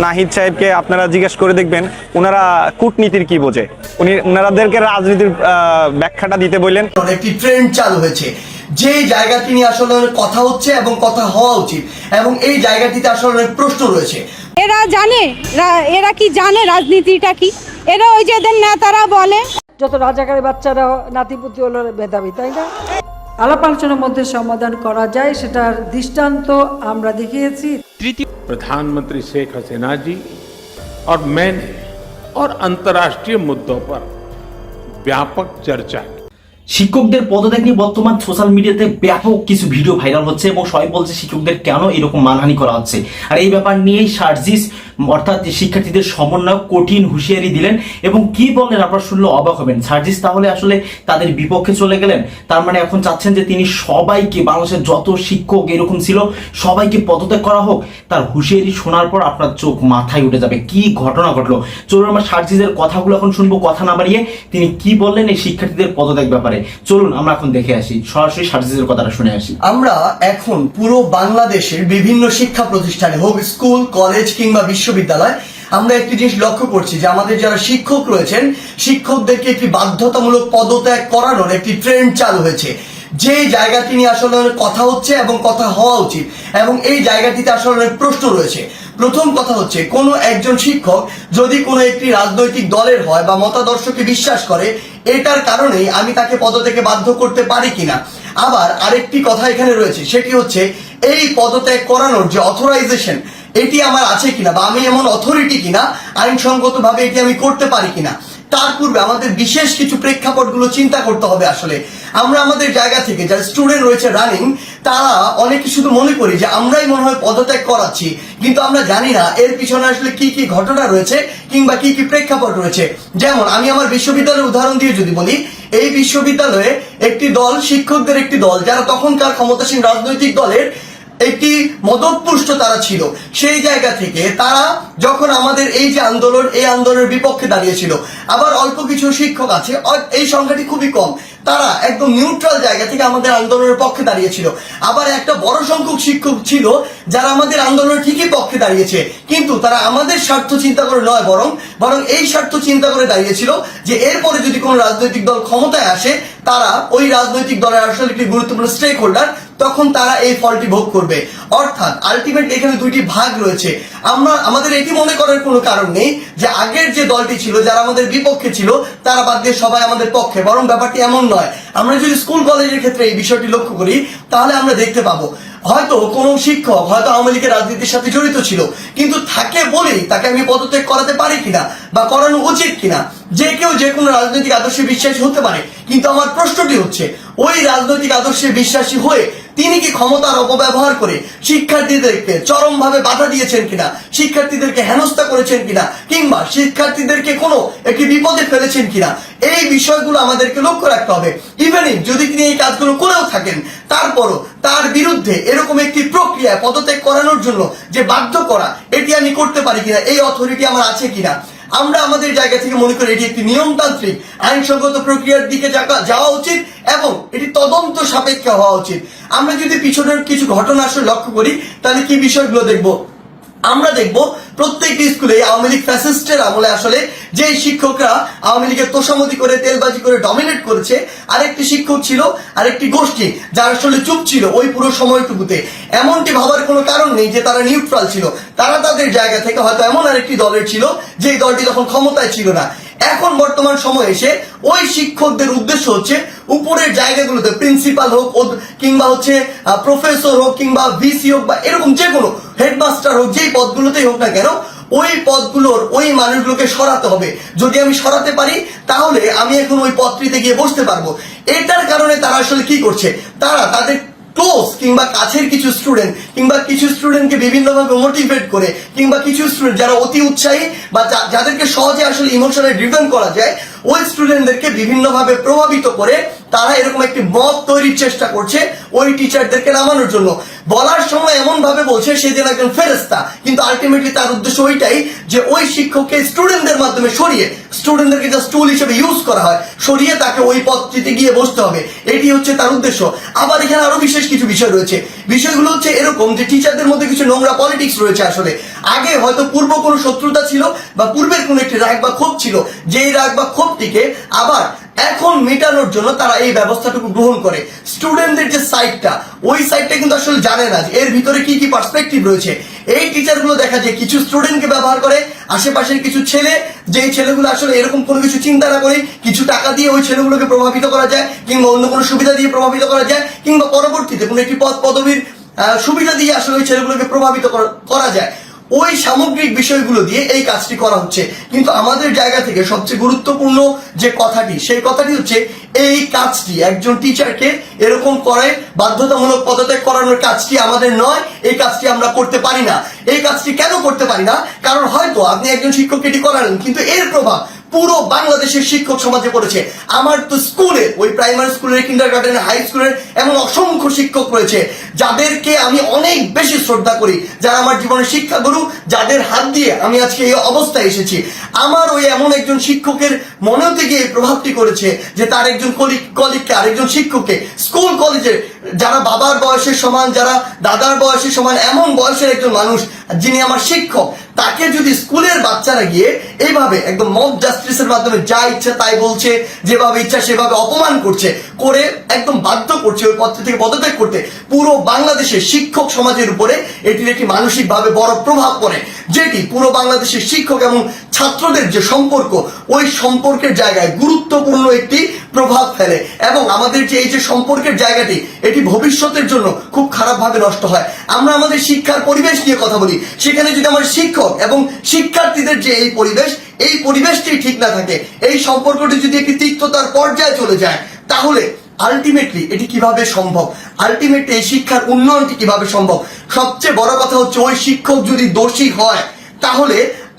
নাহিদ সাহেবকে আপনারা জিজ্ঞেস করে দেখবেন ওনারা কূটনীতির কি বোঝে? উনি ওনারাদেরকে রাজনীতির আহ, ব্যাখ্যাটা দিতে বললেন। একটি ট্রেন্ড চালু হয়েছে। যে জায়গাটি নিয়ে আসলে কথা হচ্ছে এবং কথা হওয়া উচিত এবং এই জায়গাটিতে আসলে অনেক প্রশ্ন রয়েছে। এরা জানে এরা কি জানে রাজনীতিটা কি? এরা ওই যে এদের নেতারা বলে। যত রাজাকারের বাচ্চারা নাতিপুতি হলো মেধাবী তাই না? আলাপ আলোচনার মধ্যে সমাধান করা যায় সেটার দৃষ্টান্ত আমরা দেখিয়েছি। प्रधानमंत्री शेख हसीना जी और मैंने और अंतर्राष्ट्रीय मुद्दों पर व्यापक चर्चा की শিক্ষকদের পদত্যাগ নিয়ে বর্তমান সোশ্যাল মিডিয়াতে ব্যাপক কিছু ভিডিও ভাইরাল হচ্ছে এবং সবাই বলছে শিক্ষকদের কেন এরকম মানহানি করা হচ্ছে আর এই ব্যাপার নিয়েই সার্জিস অর্থাৎ শিক্ষার্থীদের সমন্বয় কঠিন হুঁশিয়ারি দিলেন এবং কি বললেন আপনারা শুনলে অবাক হবেন। সার্জিস, তাহলে আসলে তাদের বিপক্ষে চলে গেলেন? তার মানে এখন চাচ্ছেন যে তিনি সবাইকে, বাংলাদেশের যত শিক্ষক এরকম ছিল, সবাইকে পদত্যাগ করা হোক। তার হুঁশিয়ারি শোনার পর আপনার চোখ মাথায় উঠে যাবে। কি ঘটনা ঘটলো? চলুন আমরা সার্জিসের কথাগুলো এখন শুনব। কথা না বাড়িয়ে তিনি কি বললেন এই শিক্ষার্থীদের পদত্যাগ ব্যাপারে? চলুন, আমরা এখন দেখে আসি। সরাসরি সার্জিসের কথাটা শুনে আসি। আমরা এখন পুরো বাংলাদেশের বিভিন্ন শিক্ষা প্রতিষ্ঠানে হোক, স্কুল, কলেজ কিংবা বিশ্ববিদ্যালয়, আমরা একটি জিনিস লক্ষ্য করছি যে আমাদের যারা শিক্ষক রয়েছেন, শিক্ষকদেরকে একটি বাধ্যতামূলক পদত্যাগ করানোর একটি ট্রেন্ড চালু হয়েছে। যে জায়গাটি নিয়ে আসলে কথা হচ্ছে এবং কথা হওয়া উচিত, এবং এই জায়গাটিতে আসলে অনেক প্রশ্ন রয়েছে। প্রথম কথা হচ্ছে, কোনো একজন শিক্ষক যদি কোনো একটি রাজনৈতিক দলের হয় বা মতাদর্শকে বিশ্বাস করে, এটার কারণেই আমি তাকে পদত্যাগে বাধ্য করতে পারি কিনা। আবার আরেকটি কথা এখানে রয়েছে, সেটি হচ্ছে, এই পদত্যাগ করানোর যে অথরাইজেশন এটি আমার আছে কিনা বা আমি এমন অথরিটি কিনা, আইনসঙ্গতভাবে এটি আমি করতে পারি কিনা, তার পূর্বে আমাদের বিশেষ কিছু প্রেক্ষাপটগুলো চিন্তা করতে হবে আসলে। আমরা আমাদের জায়গা থেকে, যারা স্টুডেন্ট রয়েছে রানিং তারা অনেকে শুধু মনে করি যে আমরাই মনে হয় পদত্যাগ করাচ্ছি, কিন্তু আমরা জানি না এর পিছনে আসলে কি কি ঘটনা রয়েছে কিংবা কি কি প্রেক্ষাপট রয়েছে। যেমন, আমি আমার বিশ্ববিদ্যালয়ের উদাহরণ দিয়ে যদি বলি, এই বিশ্ববিদ্যালয়ে একটি দল, শিক্ষকদের একটি দল, যারা তখনকার ক্ষমতাসীন রাজনৈতিক দলের একটি মদতপুষ্ট তারা ছিল। সেই জায়গা থেকে তারা যখন আমাদের এই যে আন্দোলন, এই আন্দোলনের বিপক্ষে দাঁড়িয়েছিল, আবার অল্প কিছু শিক্ষক আছে এই সংখ্যাটি খুবই কম, তারা একদম নিউট্রাল জায়গা থেকে আমাদের আন্দোলনের পক্ষে দাঁড়িয়েছিল। আবার একটা বড় সংখ্যক শিক্ষক ছিল, যারা আমাদের আন্দোলনের ঠিকই পক্ষে দাঁড়িয়েছে, কিন্তু তারা আমাদের স্বার্থ চিন্তা করে নয় বরং বরং এই স্বার্থ চিন্তা করে দাঁড়িয়েছিল যে এরপরে যদি কোনো রাজনৈতিক দল ক্ষমতায় আসে তারা ওই রাজনৈতিক দলের আসলে একটি গুরুত্বপূর্ণ স্টেক হোল্ডার তখন তারা এই ফলটি ভোগ করবে। অর্থাৎ আলটিমেট এখানে দুইটি ভাগ রয়েছে। আমরা, আমাদের এটি মনে করার কোনো কারণ নেই যে আগের যে দলটি ছিল, যারা আমাদের বিপক্ষে ছিল, তারা বাদ দিয়ে সবাই আমাদের পক্ষে, বরং ব্যাপারটি এমন নয়। আমরা যদি স্কুল কলেজের ক্ষেত্রে এই বিষয়টি লক্ষ্য করি, তাহলে আমরা দেখতে পাবো। হয়তো কোনো শিক্ষক, হয়তো আওয়ামী লীগের রাজনীতির সাথে জড়িত ছিল, কিন্তু থাকে বলেই তাকে আমি পদত্যাগ করাতে পারি কিনা, বা করানো উচিত কিনা, যে কেউ যে কোনো রাজনৈতিক আদর্শে বিশ্বাসী হতে পারে কিন্তু আমার প্রশ্নটি হচ্ছে, ওই রাজনৈতিক আদর্শে বিশ্বাসী হয়ে তিনি কি ক্ষমতার অপব্যবহার করে শিক্ষার্থীদেরকে চরমভাবে বাধা দিয়েছেন কিনা, শিক্ষার্থীদেরকে হেনস্থা করেছেন কিনা, কিংবা শিক্ষার্থীদেরকে কোনো একটি বিপদে ফেলেছেন কিনা, এই বিষয়গুলো আমাদেরকে লক্ষ্য রাখতে হবে। ইভেনিং যদি তিনি এই কাজগুলো করেও থাকেন, তারপরও তার বিরুদ্ধে এরকম একটি প্রক্রিয়া পদত্যাগ করানোর জন্য যে বাধ্য করা, এটি আমি করতে পারি কিনা, এই অথরিটি আমার আছে কিনা আমরা আমাদের জায়গা থেকে মনে করি এটি একটি নিয়মতান্ত্রিক, আইনসঙ্গত প্রক্রিয়ার দিকে যাওয়া উচিত এবং এটি তদন্ত সাপেক্ষে হওয়া উচিত। আমরা যদি পিছনের কিছু ঘটনা আসলে লক্ষ্য করি, তাহলে কি বিষয়গুলো দেখব? আমরা দেখব প্রত্যেকটি স্কুলে আওয়ামী লীগ ফ্যাসিস্টের আমলে আসলে যে শিক্ষকরা আওয়ামী লীগের তোষামতি করে, তেলবাজি করে ডমিনেট করেছে, আরেকটি শিক্ষক ছিল, আরেকটি গোষ্ঠী যার আসলে চুপ ছিল ওই পুরো সময়টুকুতে। এমনটি ভাবার কোনো কারণ নেই যে তারা নিউট্রাল ছিল। তারা তাদের জায়গা থেকে হয়তো এমন আরেকটি দলের ছিল যে দলটি তখন ক্ষমতায় ছিল না। এখন বর্তমান সময় এসে ওই শিক্ষকদের উদ্দেশ্য হচ্ছে উপরের জায়গাগুলোতে প্রিন্সিপাল হোক কিংবা হচ্ছে প্রফেসর হোক, কিংবা ভিসি হোক বা এরকম যে কোনো হেডমাস্টার হোক, যেই পদগুলোতেই হোক না কেন, ওই পদগুলোর, ওই মানুষগুলোকে সরাতে হবে। যদি আমি সরাতে পারি, তাহলে আমি এখন ওই পদটিতে গিয়ে বসতে পারব। এটার কারণে তারা আসলে কি করছে? তারা তাদের ক্লোজ কিংবা কাছের কিছু স্টুডেন্ট কিংবা কিছু স্টুডেন্টকে বিভিন্নভাবে মোটিভেট করে, কিংবা কিছু স্টুডেন্ট যারা অতি উৎসাহী বা যাদেরকে সহজে আসলে ইমোশনাল ড্রিভেন করা যায়, ওই স্টুডেন্টদেরকে বিভিন্নভাবে প্রভাবিত করে তারা এরকম একটি মত তৈরির চেষ্টা করছে ওই টিচারদেরকে নামানোর জন্য। বলার সময় এমন ভাবে বলছে সে যেন একজন ফেরেস্তা কিন্তু আলটিমেটলি তার উদ্দেশ্য ওইটাই যে ওই শিক্ষককে স্টুডেন্টদের মাধ্যমে সরিয়ে স্টুডেন্টদেরকে জাস্ট টুল হিসেবে ইউজ করা হয়, সরিয়ে তাকে ওই পদটিতে গিয়ে বসতে হবে। এটি হচ্ছে তার উদ্দেশ্য। আবার এখানে আরও বিশেষ কিছু বিষয় রয়েছে। বিষয়গুলো হচ্ছে এরকম যে টিচারদের মধ্যে কিছু নোংরা পলিটিক্স রয়েছে আসলে, আগে হয়তো পূর্ব কোনো শত্রুতা ছিল বা পূর্বের কোনো একটি রাগ বা ক্ষোভ ছিল, যেই রাগ বা ক্ষোভটিকে আবার এখন মেটানোর জন্য তারা এই ব্যবস্থাটুকু গ্রহণ করে। স্টুডেন্টদের যে সাইডটা ওই সাইডটা কিন্তু আসলে জানে না এর ভিতরে কি কি পার্সপেক্টিভ রয়েছে। এই টিচারগুলো দেখা যায় কিছু স্টুডেন্টকে ব্যবহার করে, আশেপাশের কিছু ছেলে, যেই ছেলেগুলো আসলে এরকম কোনো কিছু চিন্তা না করে কিছু টাকা দিয়ে ওই ছেলেগুলোকে প্রভাবিত করা যায়, কিংবা অন্য কোনো সুবিধা দিয়ে প্রভাবিত করা যায়, কিংবা পরবর্তীতে কোনো একটি পদ পদবীর সুবিধা দিয়ে আসলে ওই ছেলেগুলোকে প্রভাবিত করা- যায়। ওই সামগ্রিক বিষয়গুলো দিয়ে এই কাজটি করা হচ্ছে। কিন্তু আমাদের জায়গা থেকে সবচেয়ে গুরুত্বপূর্ণ যে কথাটি, সেই কথাটি হচ্ছে এই কাজটি, একজন টিচারকে এরকম করে বাধ্যতামূলক পদত্যাগ করানোর কাজটি আমাদের নয়, এই কাজটি আমরা করতে পারি না। এই কাজটি কেন করতে পারি না? কারণ হয়তো আপনি একজন শিক্ষককে এটি করালেন, কিন্তু এর প্রভাব পুরো বাংলাদেশের শিক্ষক সমাজে পড়েছে। আমার তো স্কুলে, ওই প্রাইমারি স্কুলের কিন্ডার গার্ডেনের হাই স্কুলের এমন অসংখ্য শিক্ষক রয়েছে, যাদেরকে আমি অনেক বেশি শ্রদ্ধা করি, যারা আমার জীবনের শিক্ষাগুরু, যাদের হাত দিয়ে আমি আজকে এই অবস্থায় এসেছি। আমার ওই এমন একজন শিক্ষকের মনেও থেকে এই প্রভাবটি করেছে যে তার একজন কলিগ কলিগকে আরেকজন শিক্ষককে স্কুল কলেজে যারা বাবার বয়সের সমান, যারা দাদার বয়সের সমান, এমন বয়সের একজন মানুষ যিনি আমার শিক্ষক, তাকে যদি স্কুলের বাচ্চারা গিয়ে এইভাবে একদম মব জাস্টিসের মাধ্যমে যা ইচ্ছা তাই বলছে, যেভাবে ইচ্ছা সেভাবে অপমান করছে, করে একদম বাধ্য করছে ওই পত্র থেকে পদত্যাগ করতে, পুরো বাংলাদেশের শিক্ষক সমাজের উপরে এটির একটি মানসিকভাবে বড় প্রভাব পড়ে। যেটি পুরো বাংলাদেশের শিক্ষক এবং ছাত্রদের যে সম্পর্ক, ওই সম্পর্কের জায়গায় গুরুত্বপূর্ণ একটি প্রভাব ফেলে এবং আমাদের যে এই যে সম্পর্কের জায়গাটি, এটি ভবিষ্যতের জন্য খুব খারাপভাবে নষ্ট হয়। আমরা আমাদের শিক্ষার পরিবেশ নিয়ে কথা বলি। সেখানে যদি আমার শিক্ষক এবং শিক্ষার্থীদের যে এই পরিবেশ, এই পরিবেশটি ঠিক না থাকে, এই সম্পর্কটি যদি একটি তিক্ততার পর্যায়ে চলে যায়, তাহলে আলটিমেটলি এটি কীভাবে সম্ভব? আলটিমেটলি এই শিক্ষার উন্নয়নটি কীভাবে সম্ভব? সবচেয়ে বড় কথা হচ্ছে, ওই শিক্ষক যদি দোষী হয়, তাহলে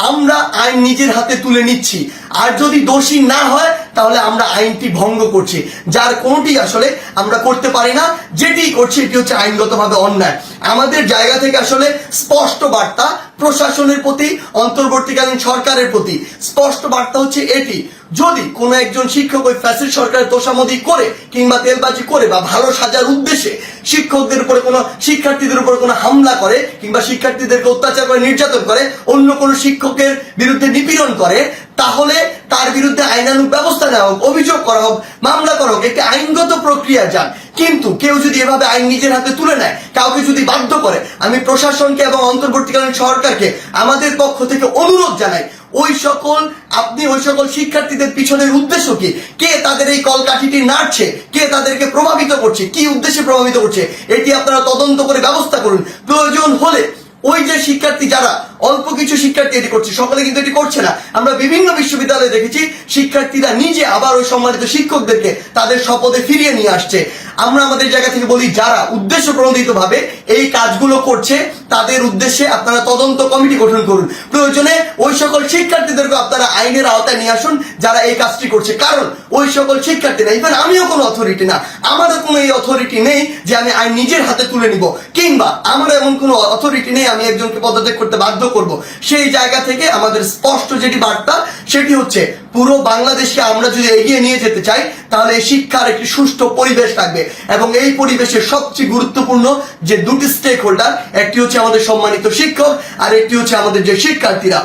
আমরা আইন নিজের হাতে তুলে নিচ্ছি। আর যদি দোষী না হয়, তাহলে আমরা আইনটি ভঙ্গ করছি। যার কোনোটি আসলে আমরা করতে পারি না, যেটি করছি এটি হচ্ছে আইনগতভাবে অন্যায়। আমাদের জায়গা থেকে আসলে স্পষ্ট বার্তা প্রশাসনের প্রতি, অন্তর্বর্তীকালীন সরকারের প্রতি। স্পষ্ট বার্তা হচ্ছে এটি, যদি কোনো একজন শিক্ষক ওই ফ্যাসিস্ট সরকারের তোষামদি করে কিংবা তেলবাজি করে বা ভালো সাজার উদ্দেশ্যে শিক্ষকদের উপরে কোনো, শিক্ষার্থীদের উপরে কোনো হামলা করে কিংবা শিক্ষার্থীদেরকে অত্যাচার করে, নির্যাতন করে, অন্য কোনো শিক্ষকের বিরুদ্ধে নিপীড়ন করে তাহলে তার বিরুদ্ধে আইনানুগ ব্যবস্থা নেওয়া হোক, অভিযোগ করা হোক, মামলা করা হোক, একটি আইনগত প্রক্রিয়া যান। কিন্তু কেউ যদি এভাবে আইন নিজের হাতে তুলে নেয়, কাউকে যদি বাধ্য করে, আমি প্রশাসনকে এবং অন্তর্বর্তীকালীন সরকারকে আমাদের পক্ষ থেকে অনুরোধ জানাই, ওই সকল আপনি, ওই সকল শিক্ষার্থীদের পিছনের উদ্দেশ্য কি? কে তাদের এই কলকাঠিটি নাড়ছে? কে তাদেরকে প্রভাবিত করছে? কি উদ্দেশ্যে প্রভাবিত করছে? এটি আপনারা তদন্ত করে ব্যবস্থা করুন। প্রয়োজন হলে ওই যে শিক্ষার্থী যারা অল্প কিছু শিক্ষার্থী এটি করছে, সকলে কিন্তু এটি করছে না। আমরা বিভিন্ন বিশ্ববিদ্যালয়ে দেখেছি, শিক্ষার্থীরা নিজে আবার ওই সম্মানিত শিক্ষকদেরকে তাদের শপথে ফিরিয়ে নিয়ে আসছে। আমরা আমাদের জায়গা থেকে বলি, যারা উদ্দেশ্য প্রণোদিত ভাবে এই কাজগুলো করছে তাদের উদ্দেশ্যে আপনারা তদন্ত কমিটি গঠন করুন। প্রয়োজনে ওই সকল শিক্ষার্থীদেরকে আপনারা আইনের আওতায় নিয়ে আসুন, যারা এই কাজটি করছে। কারণ ওই সকল শিক্ষার্থীরা ইভেন আমিও কোনো অথরিটি না, আমারও কোনো এই অথরিটি নেই যে আমি আইন নিজের হাতে তুলে নিব। কিংবা আমার এমন কোনো অথরিটি নেই আমি একজনকে পদত্যাগ করতে বাধ্য করব। সেই জায়গা থেকে আমাদের স্পষ্ট যেটি বার্তা সেটি হচ্ছে, পুরো বাংলাদেশকে আমরা যদি এগিয়ে নিয়ে যেতে চাই, তাহলে শিক্ষার একটি সুষ্ঠু পরিবেশ থাকবে। এবং এই পরিবেশের সবচেয়ে গুরুত্বপূর্ণ যে দুটি স্টেক হোল্ডার একটি হচ্ছে আমাদের সম্মানিত শিক্ষক, আর একটি হচ্ছে আমাদের যে শিক্ষার্থীরা।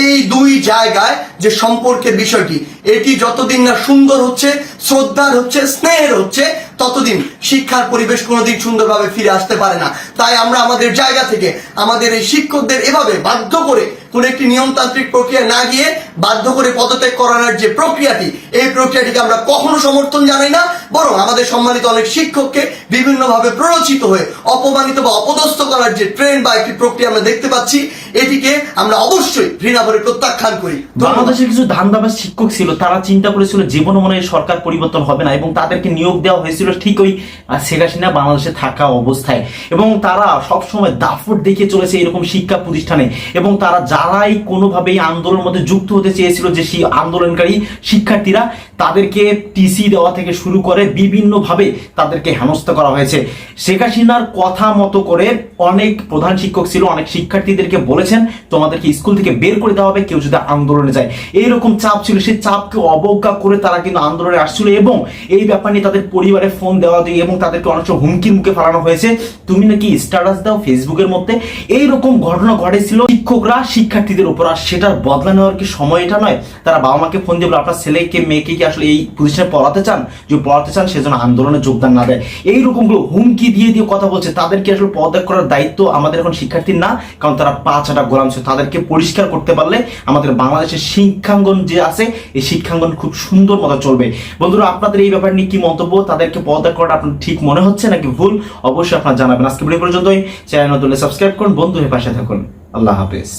এই দুই জায়গায় যে সম্পর্কের বিষয়টি, এটি যতদিন না সুন্দর হচ্ছে, শ্রদ্ধার হচ্ছে, স্নেহের হচ্ছে, ততদিন শিক্ষার পরিবেশ কোনোদিন সুন্দরভাবে ফিরে আসতে পারে না। তাই আমরা আমাদের জায়গা থেকে আমাদের এই শিক্ষকদের এভাবে বাধ্য করে কোন একটি নিয়মতান্ত্রিক প্রক্রিয়া না গিয়ে বাধ্য করে পদত্যাগ করানোর যে প্রক্রিয়াটি, এই প্রক্রিয়াটিকে আমরা কখনো সমর্থন জানাই না, বরং আমাদের সম্মানিত অনেক শিক্ষককে বিভিন্নভাবে প্ররোচিত হয়ে অপমানিত বা অপদস্থ করার যে ট্রেন্ড বা একটি প্রক্রিয়া আমরা দেখতে পাচ্ছি, এটিকে আমরা অবশ্যই ঘৃণা ভরে প্রত্যাখ্যান করি। বাংলাদেশের কিছু ধান্দাবাজ শিক্ষক ছিল, তারা চিন্তা করেছিল জীবন মনে সরকার পরিবর্তন হবে না এবং তাদেরকে নিয়োগ দেওয়া হয়েছিল ঠিক ওই শেখ হাসিনা বাংলাদেশে থাকা অবস্থায়। এবং তারা সবসময় দাফট দেখে চলেছে এরকম শিক্ষা প্রতিষ্ঠানে, এবং তারা যা যারাই কোনোভাবেই আন্দোলনের মধ্যে যুক্ত হতে চেয়েছিল যে সেই আন্দোলনকারী শিক্ষার্থীরা তাদেরকে টিসি দেওয়া থেকে শুরু করে বিভিন্নভাবে তাদেরকে হেনস্থা করা হয়েছে। শেখ হাসিনার কথা মতো করে অনেক প্রধান শিক্ষক ছিল, অনেক শিক্ষার্থীদেরকে বলেছেন, তোমাদেরকে স্কুল থেকে বের করে দেওয়া হবে, কেউ যদি আন্দোলনে যায়। এইরকম চাপ ছিল, সেই চাপকে অবজ্ঞা করে তারা কিন্তু আন্দোলনে আসছিল এবং এই ব্যাপার নিয়ে তাদের পরিবারে ফোন দেওয়া দিয়ে এবং তাদেরকে অনেক সময় হুমকির মুখে ফেলানো হয়েছে। তুমি নাকি স্ট্যাটাস দাও ফেসবুকের মধ্যে? এইরকম ঘটনা ঘটেছিল। শিক্ষকরা শিক্ষার্থীদের উপর আর সেটার বদলা নেওয়ার কি সময় এটা নয়? তারা বাবা মাকে ফোন দিয়ে বলে, আপনার ছেলেকে মেয়েকে কি আসলে এই প্রতিষ্ঠানে পড়াতে চান? যে পড়াতে চান সেজন্য আন্দোলনে যোগদান না দেয়। এইরকমগুলো হুমকি দিয়ে দিয়ে কথা বলছে। তাদেরকে আসলে পদত্যাগ করার দায়িত্ব আমাদের এখন শিক্ষার্থীর না কারণ তারা পাঁচ আটা গোলাম ছিল। তাদেরকে পরিষ্কার করতে পারলে আমাদের বাংলাদেশের শিক্ষাঙ্গন যে আছে এই শিক্ষাঙ্গন খুব সুন্দর মতো চলবে। বন্ধুরা আপনাদের এই ব্যাপার নিয়ে কি মন্তব্য? তাদেরকে পদত্যাগ করাটা আপনার ঠিক মনে হচ্ছে নাকি ভুল? অবশ্যই আপনারা জানাবেন। আজকে ভিডিও পর্যন্তই। চ্যানেল নতুন সাবস্ক্রাইব করুন। বন্ধু হয়ে পাশে থাকুন। আল্লাহ হাফেজ।